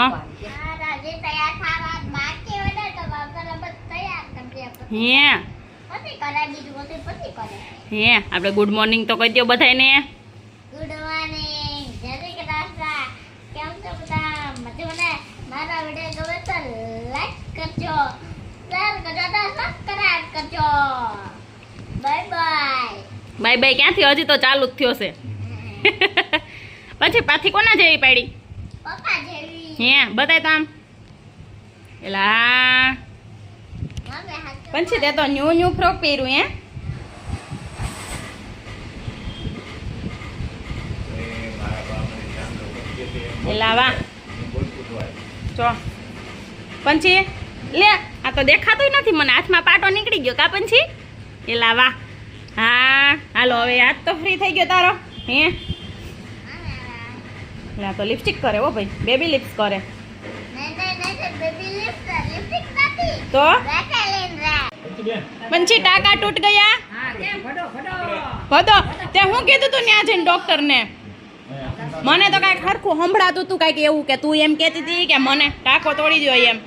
હા. આપણે good morning તો કહી દો બધાને ગુડ મોર્નિંગ જય શ્રી કૃષ્ણ. કેમ છો બધા? મજામાં મારા વીડિયો ગમે તો લાઈક કરજો. શેર કરજો તો સબસ્ક્રાઇબ કરજો. બાય બાય બાય બાય ક્યાંથી? હજી તો ચાલુ જ થયો છે. પછી પાછી કોના જેવી પાડી? પપ્પા હે, બતાય તો એલા. પંછી તે તો ન્યુ ન્યુ ફ્રોક પહેર્યું, હે? વાહ. જો. પંછી લે, આ તો દેખાતું નથી મને. હાથમાં પાટો નીકળી ગયો કા પંછી એલા, વાહ. હા, હાલો, હવે હાથ તો ફ્રી થઈ ગયો તારો. હે? એલા તો લિપસ્ટિક કરે હો ભાઈ. બેબી લિપ્સ કરે. તો પંછી ટાકા તૂટ ગયા? ભદો તે હું કીધું તું ત્યાં જઈને ડોક્ટરને મને તો કાંઈક હરખું સંભળાતું તું કાંઈક એવું કે તું એમ કહેતી હતી કે મને ટાંકો તોડી દો એમ.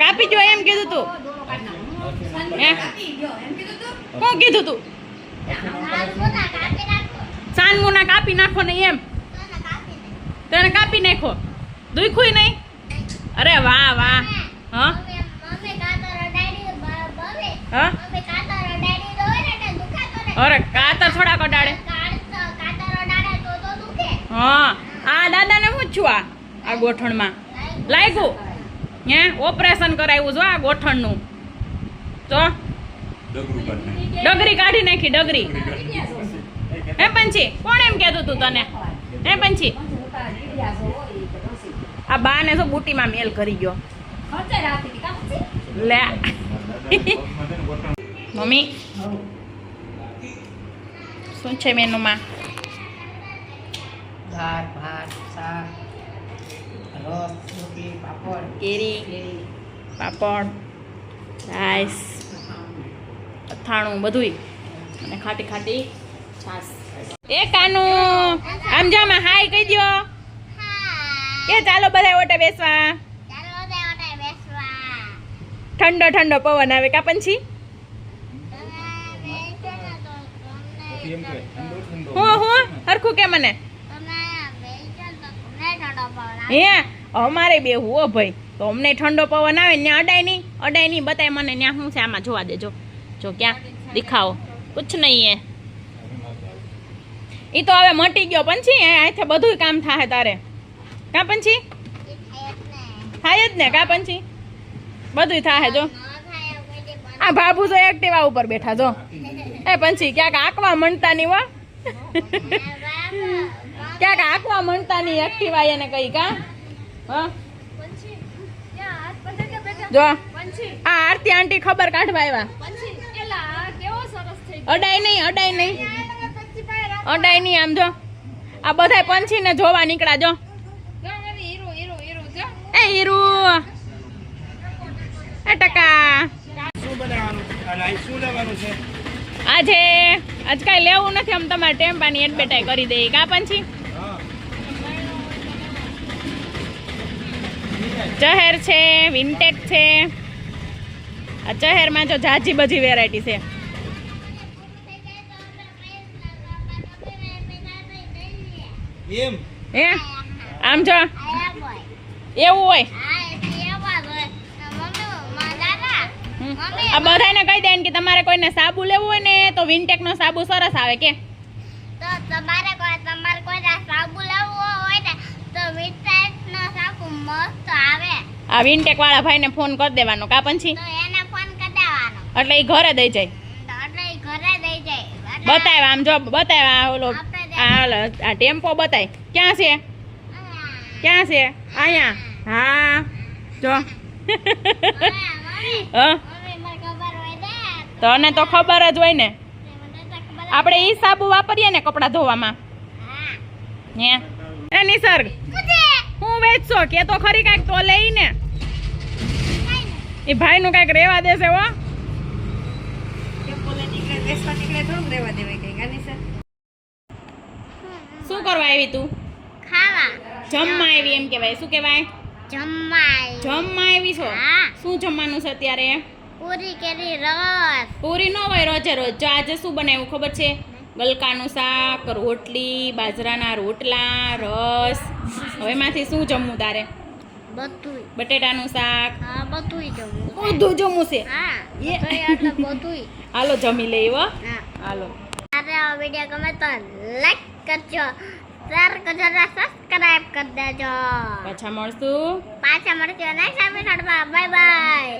કાપી જો એમ કીધું તું. કોણ કીધું તું? સાનમુના કાપી નાખો ને એમ. તને કાપી નાખો દુખ્યું નહીં? અરે વાહ વાહ. હા. હા? અરે કાતર થોડા કડાડે હા. આ દાદાને શું છું આ? આ ગોઠણમાં. લાગ્યું? હે? ઓપરેશન કરાવ્યું જો આ ગોઠણનું. તો? ડગરી કાઢી નાખી. ડગરી હે પંછી કોણ એમ કહેતું તું તને? હે પંછી આ બાને તો બુટીમાં મેલ કરી ગયો. લે. મમ્મી. શું છે મેનુમાં? ભાત શાક રસ રોટલી પાપડ. કેરી. પાપડ રાઈસ અથાણું બધુંય. અને ખાટી ખાટી એક એ કાનું. આમ આમાં હાય કહી દ્યો. હા કે ચાલો બધા ઓટે બેસવા. ચાલો દે ઓટે બેસવા. ઠંડો ઠંડો પવન આવે કા પંછી? હું હું? હરખું કે મને. હે અમારે બે હો ભાઈ. તો અમને ઠંડો પવન આવે ને અડાય નહીં. અડાય નહીં બતાય મને ત્યાં શું છે? આમાં જોવા દેજો. જો ક્યાં? દેખાવો. કુછ નહીં હે. ઈ તો હવે મટી ગયો પંછી એ આથી બધું કામ થાય તારે. કા પંછી? થાય જ ને. કા પંછી? બધું થાય જો. આ બાબુ તો એક્ટિવા ઉપર બેઠા જો. એ પંછી ક્યાંક આંકવા મણતા નહીં વા ક્યાંક આંકવા મણતા નહીં એક્ટિવા એને કઈ કા? હા. જો. આ આરતી આંટી ખબર કાઢવા આવ્યા. અડાય નહીં અડાય નહીં. અડાય નહીં આમ જો. આ બધાય પંછીને જોવા નીકળ્યા જો. એ હીરુ. એ ટકા. આજે આજ કાંઈ લેવું નથી, આમ તમારે ટેમ્પાની એડવર્ટાઈ કરી દઈએ. કા પંછી? ચહેર છે વિન્ટેક છે. આ ચહેરમાં જો જાજી બધી વેરાયટી છે. એમ? હે? આમ જો. એવું હોય. આ બધાને કહી દે કે તમારે કોઈને સાબુ લેવું હોય ને તો વિન્ટેકનો સાબુ સરસ આવે કે? તો તમારે કોઈ તમારે કોઈને સાબુ લેવો હોય ને તો વિટાઇટનો સાબુ મસ્ત આવે. આ વિન્ટેક વાળા ભાઈને ફોન કરી દેવાનો કા પછી? એને ફોન કરી દેવાનો. એટલે એ ઘરે દઈ જાય. એટલે ઘરે દઈ જાય. બતાવ્યા આમ જો બતાવ્યા ઓલો આ આ ટેમ્પો બતાય. ક્યાં છે? ક્યાં છે? અહીંયા? હા. જો. તને તો ખબર જ હોય ને. આપણે ઈ સાબુ વાપરીએ ને કપડાં ધોવામાં. હે? એ નિસર્ગ, હું વેચશો? કે તો ખરી કાંઈક તો લઈ ને. એ ભાઈનું કાંઈક રેવા દેશે હો. રહેવા દેવાય કંઈક આની કરવા આવી તું? ખાવા. જમવા આવી એમ કહેવાય. શું કહેવાય? જમાય જમવા આવી છો? શું જમવાનું છે અત્યારે? પૂરી કેરી રસ. પૂરી ન હોય રોજે રોજ. જો આજે શું બનાવ્યું ખબર છે? ગલકાનું શાક રોટલી બાજરાના રોટલા રસ. હવે એમાંથી શું જમવું તારે? બધુંય. બટેટાનું શાક. હા બધુંય જમવું. બધું જમવું છે? હા એ. હાલો જમી લઈએ હો. હાલો. આ વીડિયો ગમે તો લાઈક કરજો. કરજો અને સબસ્ક્રાઇબ કરી દેજો. પાછા મળશું. પાછા મળશું નેક્સ્ટ સામે બાય બાય.